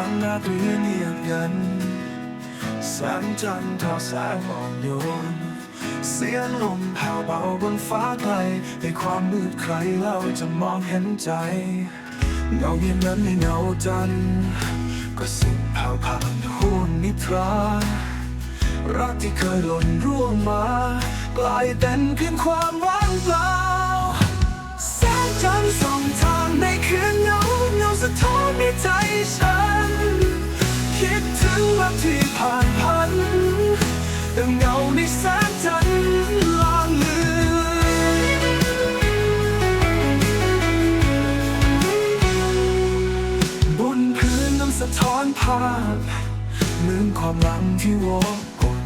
างนาเรือเนียงกันแสงจันทร์ทอแสงอ่อนโยน เสียงลมแผ่วเบาบนฟ้าไกลในความมืดใครเล่าจะมองเห็นใจเงาเย็นนั้นในเงาจันทร์ก็สิ่งแผ่วผ่านห่วงนิทรารักที่เคยหล่นร่วงมากลายเป็นเพียงความว่างเปล่า ภาพ เหมือนความหลังที่วกกล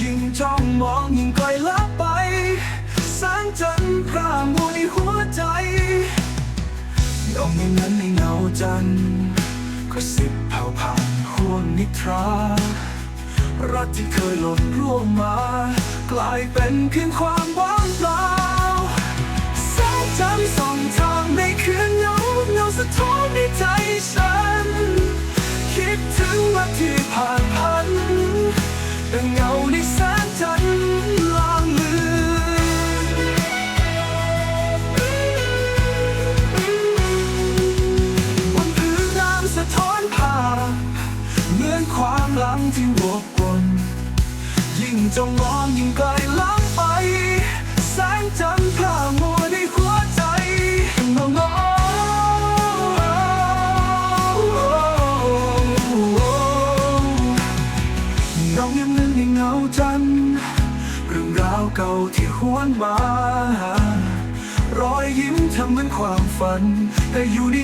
ยิ่งจ้องมองยิ่งไกลลับไปแสงจันทร์พรางมัวในหัวใจดองอย่างนั้นในเงาจันทร์ก็สิบเผาผ่านห่วงนิทรารักที่เคยหล่นร่วงมา กลายเป็นเพียงความว่างเปล่า วันที่ผ่านพันแต่เงาในแสงจันทร์ลางเลือนบนพื้นน้ำสะท้อนภาพเหมือนความหลังที่วกวนยิ่งจ้องมองยิ่งไกลล้ำไป แสงจันทร์พร่าาวเก่าที่หวนมา รอยยิ้มทำเหมือนความฝัน แต่อยู่ใน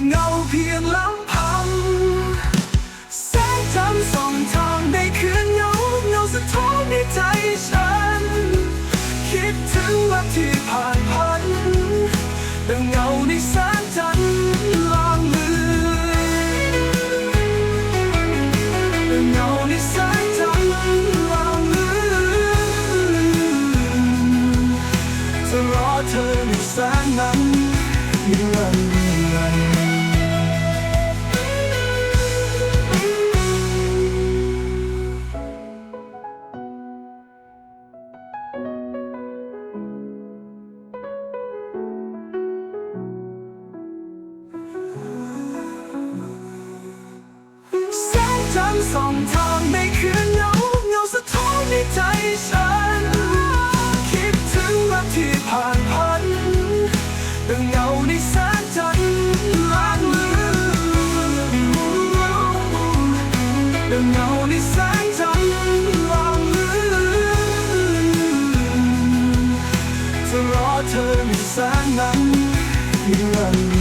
จะรอเธอในแสงนั้นนิรันดร์แส เงาในแสงจันทร์ลางเลือนจะรอเธอในแสงนั้นนิรัน